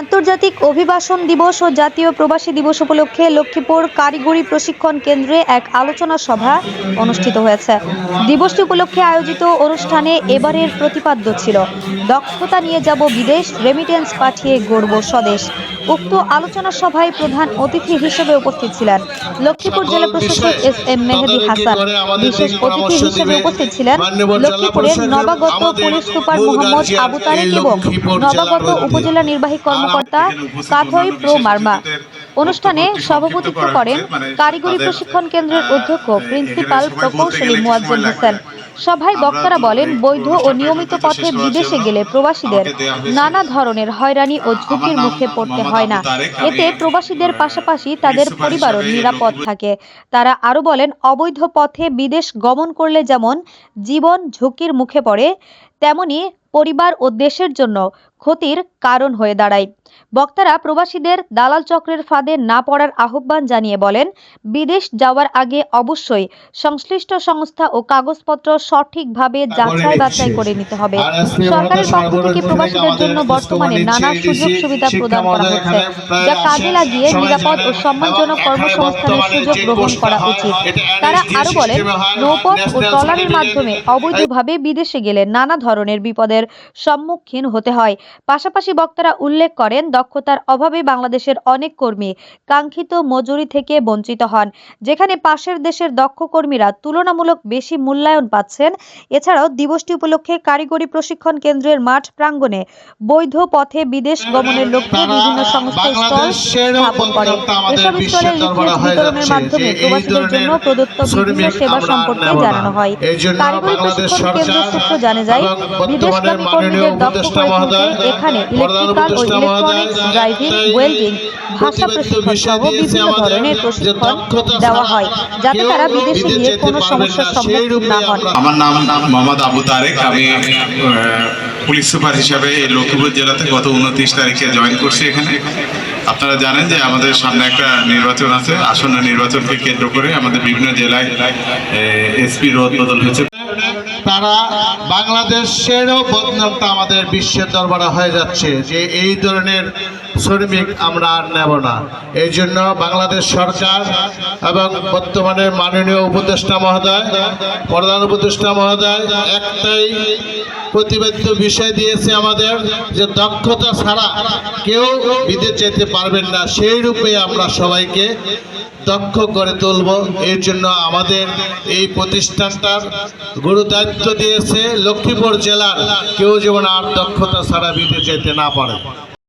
আন্তর্জাতিক অভিবাসন দিবস ও জাতীয় প্রবাসী দিবস উপলক্ষে লক্ষ্মীপুর কারিগরি প্রশিক্ষণ কেন্দ্রে এক আলোচনা সভা অনুষ্ঠিত হয়েছে। দিবসটি উপলক্ষে আয়োজিত অনুষ্ঠানে এবারের প্রতিপাদ্য ছিল দক্ষতা নিয়ে যাব বিদেশ রেমিটেন্স পাঠিয়ে গড়ব স্বদেশ। উক্ত আলোচনা সভায় প্রধান অতিথি হিসেবে উপস্থিত ছিলেন লক্ষ্মীপুর জেলা প্রশাসক এস এম মেহেদি হাসান। বিশেষ অতিথি হিসেবে উপস্থিত ছিলেন লক্ষ্মীপুরের নবাগত পুলিশ সুপার মোহাম্মদ আবু তারেক এবং নবাগত উপজেলা নির্বাহী কর্মকর্তা কাথই প্রো মার্মা অনুষ্ঠানে সভাপতিত্ব করেন কারিগরি প্রশিক্ষণ কেন্দ্রের অধ্যক্ষ প্রিন্সিপাল প্রকৌশলী মুয়াজ্জেম হোসেন। সভায় বক্তারা বলেন বৈধ ও নিয়মিত পথে বিদেশে গেলে প্রবাসীদের নানা ধরনের হয়রানি ও ঝুঁকির মুখে পড়তে হয় না। এতে প্রবাসীদের পাশাপাশি তাদের পরিবারও নিরাপদ থাকে। তারা আরও বলেন অবৈধ পথে বিদেশ গমন করলে যেমন জীবন ঝুঁকির মুখে পড়ে তেমনি পরিবার ও দেশের জন্য ক্ষতির কারণ হয়ে দাঁড়ায়। বক্তারা প্রবাসীদের দালাল চক্রের ফাঁদে না পড়ার আহ্বান জানিয়ে বলেন বিদেশ যাওয়ার আগে অবশ্যই সংশ্লিষ্ট সংস্থা ও কাগজপত্র সঠিকভাবে যাচাই বাছাই করে নিতে হবে। সরকারের পক্ষ থেকে প্রবাসীদের জন্য বর্তমানে নানা সুযোগ সুবিধা প্রদান করা হচ্ছে যা কাজে লাগিয়ে নিরাপদ ও সম্মানজনক কর্মসংস্থানের সুযোগ গ্রহণ করা উচিত। তারা আরও বলেন নৌপথ ও ট্রলারের মাধ্যমে অবৈধভাবে বিদেশে গেলে নানা ধরনের বিপদের সম্মুখীন হতে হয়। পাশাপাশি বক্তারা উল্লেখ করেন দক্ষতার অভাবে বাংলাদেশের অনেক কর্মী কাঙ্ক্ষিত মজুরি থেকে বঞ্চিত হন। যেখানে পাশের দেশের দক্ষ কর্মীরা তুলনামূলক বেশি মূল্যায়ন পাচ্ছেন। এছাড়াও দিবসটি উপলক্ষে কারিগরি প্রশিক্ষণ কেন্দ্রের মাঠ প্রাঙ্গণে বৈধ পথে বিদেশ গমনের লক্ষ্যে বিভিন্ন সংস্থা স্টল স্থাপন করে এসব স্টলে লিফলেট বিতরণের মাধ্যমে প্রবাসীদের জন্য প্রদত্ত বিভিন্ন সেবা সম্পর্কে জানানো হয়। কারিগরি প্রশিক্ষণ কেন্দ্র সূত্র জানা যায় বিদেশগামী কর্মীদের দক্ষ করে তুলতে এখানে ইলেকট্রিক্যাল ও ইলেকট্রনিক্স ড্রাইভিং ওয়েল্ডিং ভাষা প্রশিক্ষণ সহ বিভিন্ন ধরনের প্রশিক্ষণ দেওয়া হয় যাতে তারা বিদেশে গিয়ে কোনো সমস্যার সম্মুখীন না হন। আমার নাম মোহাম্মদ আবু তারেক। আমি আহ, পুলিশ সুপার হিসাবে এই লক্ষ্মীপুর জেলাতে গত উনত্রিশ তারিখে জয়েন করছি এখানে। আপনারা জানেন যে আমাদের সামনে একটা নির্বাচন আছে। আসন্ন নির্বাচনকে কেন্দ্র করে আমাদের বিভিন্ন জেলায় এসপি রোদ বদল হয়েছে। তারা বাংলাদেশেরও বদনামটা আমাদের বিশ্বের দরবারে হয়ে যাচ্ছে যে এই ধরনের শ্রমিক আমরা আর নেব না। এই জন্য বাংলাদেশ সরকার এবং বর্তমানে মাননীয় উপদেষ্টা মহোদয়, প্রধান উপদেষ্টা মহোদয় একটাই প্রতিবেদ্য বিষয় দিয়েছে আমাদের যে দক্ষতা ছাড়া কেউ বিদেশ যেতে পারবেন না। সেই রূপে আমরা সবাইকে দক্ষ করে তুলব। এর জন্য আমাদের এই প্রতিষ্ঠানটার গুরু দায়িত্ব দিয়েছে লক্ষ্মীপুর জেলার কেউ যেমন আর দক্ষতা ছাড়া বিদেশ যেতে না পারে।